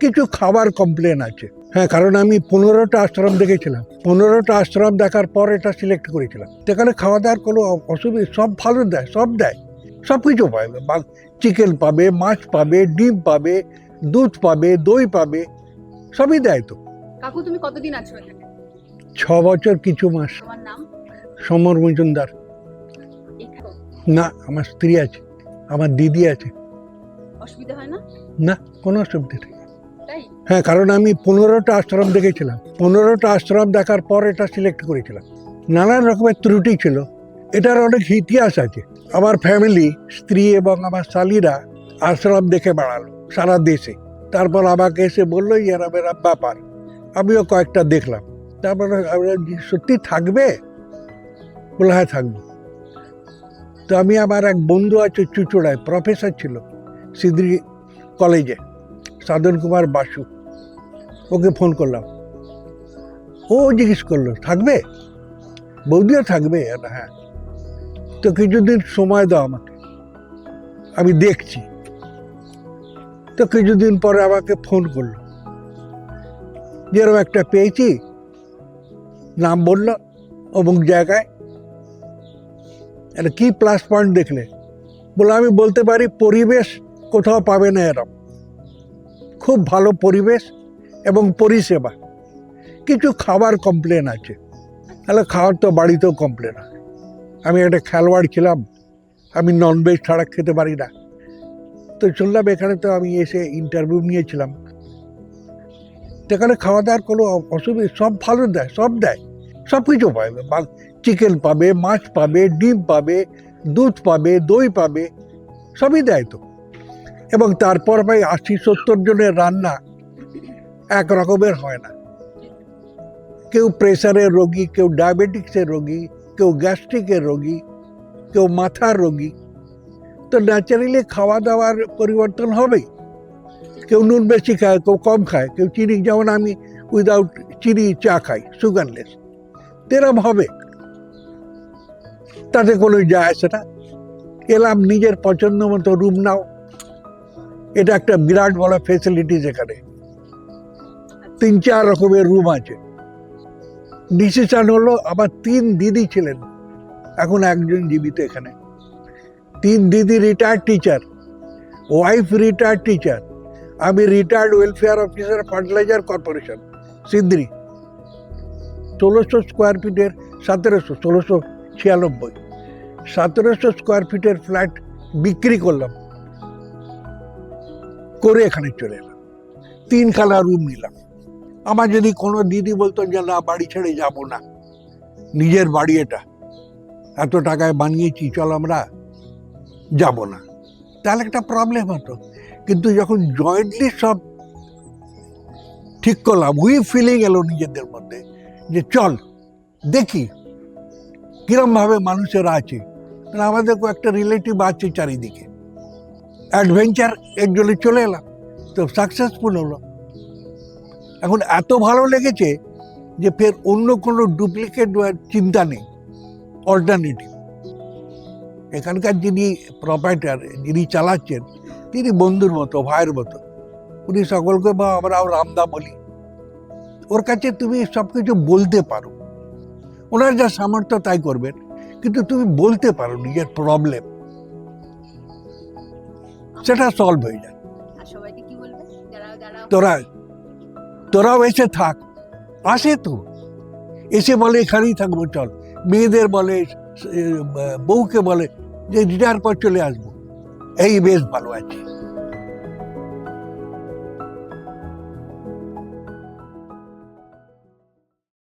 কিছু খাবার কমপ্লেন আছে। হ্যাঁ কারণ আমি পনেরোটা আশ্রম দেখেছিলাম। পনেরোটা আশ্রম দেখার পর এটা সিলেক্ট করেছিলাম। সেখানে খাওয়া দাওয়ার কোনো অসুবিধা সব ভালো দেয় সব দেয়। সব কিছু পাবে চিকেন পাবে মাছ পাবে ডিম পাবে দুধ পাবে দই পাবে সবই দেয় তো। কাকু তুমি কতদিন আছো এখানে? ছ বছর কিছু মাস। তোমার নাম? সমর মজুমদার। না আমার স্ত্রী আছে আমার দিদি আছে। অসুবিধা হয় না? না কোনো অসুবিধা নেই। হ্যাঁ কারণ আমি পনেরোটা আশ্রম দেখেছিলাম। পনেরোটা আশ্রম দেখার পর এটা সিলেক্ট করেছিলাম। নানান রকমের ত্রুটি ছিল। এটার অনেক ইতিহাস আছে। আমার ফ্যামিলি স্ত্রী এবং আমার শালিরা আশ্রম দেখে বাড়ালো সারা দেশে। তারপর আমাকে এসে বলল এরম এরম ব্যাপার আমিও কয়েকটা দেখলাম। তারপরে যে সত্যি থাকবে? বলে হ্যাঁ থাকব। তো আমি আমার এক বন্ধু আছে চুচুড়ায় প্রফেসর ছিল সিদ্রি কলেজে সাধন কুমার বাসু। ওকে ফোন করলাম। ও জিজ্ঞেস করল, থাকবে? বৌদিও থাকবে হ্যাঁ। তো কিছুদিন সময় দাও আমাকে। আমি দেখছি। তো কিছুদিন পরে আমাকে ফোন করল। যেরকম একটা পেয়েছি। নাম বলল, অমুক জায়গায়। এটা কি প্লাস পয়েন্ট দেখলে? বলে আমি বলতে পারি, পরিবেশ কোথাও পাবে না এরম খুব ভালো পরিবেশ এবং পরিষেবা। কিছু খাবার কমপ্লেন আছে। তাহলে খাওয়ার তো বাড়িতেও কমপ্লেন আছে। আমি একটা খেলোয়াড় ছিলাম, আমি ননভেজ ছাড়া খেতে পারি না। তো শুনলাম এখানে তো আমি এসে ইন্টারভিউ নিয়েছিলাম। সেখানে খাওয়া দাওয়ার কোনো অসুবিধা, সব ভালো দেয়, সব দেয়। সব কিছু পাবে চিকেন পাবে, মাছ পাবে, ডিম পাবে, দুধ পাবে, দই পাবে, সবই দেয় তো। এবং তারপর ভাই আশি সত্তর জনের রান্না এক রকমের হয় না। কেউ প্রেসারের রোগী, কেউ ডায়াবেটিক্সের রোগী, কেউ গ্যাস্ট্রিকের রোগী, কেউ মাথার রোগী। তো ন্যাচারালি খাওয়া দাওয়ার পরিবর্তন হবেই। কেউ নুন বেশি খায়, কেউ কম খায়, কেউ চিনি। যেমন আমি উইদাউট চিনি, চা খাই সুগারলেস তেরম হবে। তাতে কোনো যায় আসে না। এলাম, নিজের পছন্দ মতো রুম নাও। এটা একটা বিরাট বড় ফেসিলিটিস এখানে। তিন, চার রকমের রুম আছে। ডিসিশন হলো, আমার তিন দিদি ছিলেন। এখন একজন জীবিত এখানে। তিন দিদি retired teacher wife retired teacher আমি retired welfare officer fertiliser corporation Sindri ষোলোশো স্কোয়ার ফিটের সতেরোশো, ষোলোশো ছিয়ানব্বই। সতেরোশো স্কোয়ার ফিটের ফ্ল্যাট বিক্রি করলাম। করে এখানে চলে এলাম। তিনখানা রুম নিলাম। আমার যদি কোনো দিদি বলতো যে, না, বাড়ি ছেড়ে যাব না, নিজের বাড়ি এটা, এত টাকায় বানিয়েছি, চল আমরা যাব না। তাহলে একটা প্রবলেম হতো। কিন্তু যখন জয়েন্টলি সব ঠিক করলাম উই ফিলিং এলো নিজেদের মধ্যে যে, চল, দেখি কিরমভাবে মানুষেরা আছে। আমাদের একটা রিলেটিভ আছে চারিদিকে। অ্যাডভেঞ্চার এর জন্য চলে এলাম। তো সাকসেসফুল হলো। এখন এত ভালো লেগেছে যে ফের অন্য কোনো ডুপ্লিকেট চিন্তা নেই। অল্টারনেটিভ এখানকার যিনি প্রপাইটার যিনি চালাচ্ছেন তিনি বন্ধুর মতো ভাইয়ের মতো উনি সকলকে বা আমরাও রামদা বলি। ওর কাছে তুমি সব কিছু বলতে পারো। ওনার যা সামর্থ্য তাই করবেন কিন্তু তুমি বলতে পারো নিজের প্রবলেম সেটা সলভ হয়ে যায়। তোরা তোরাও এসে থাক। আসে তো। এসে বলে, এখানেই থাকব, চল। মেয়েদের বলে বউকে বলে যে রিটায়ার পর চলে আসব। এই বেশ ভালো আছে।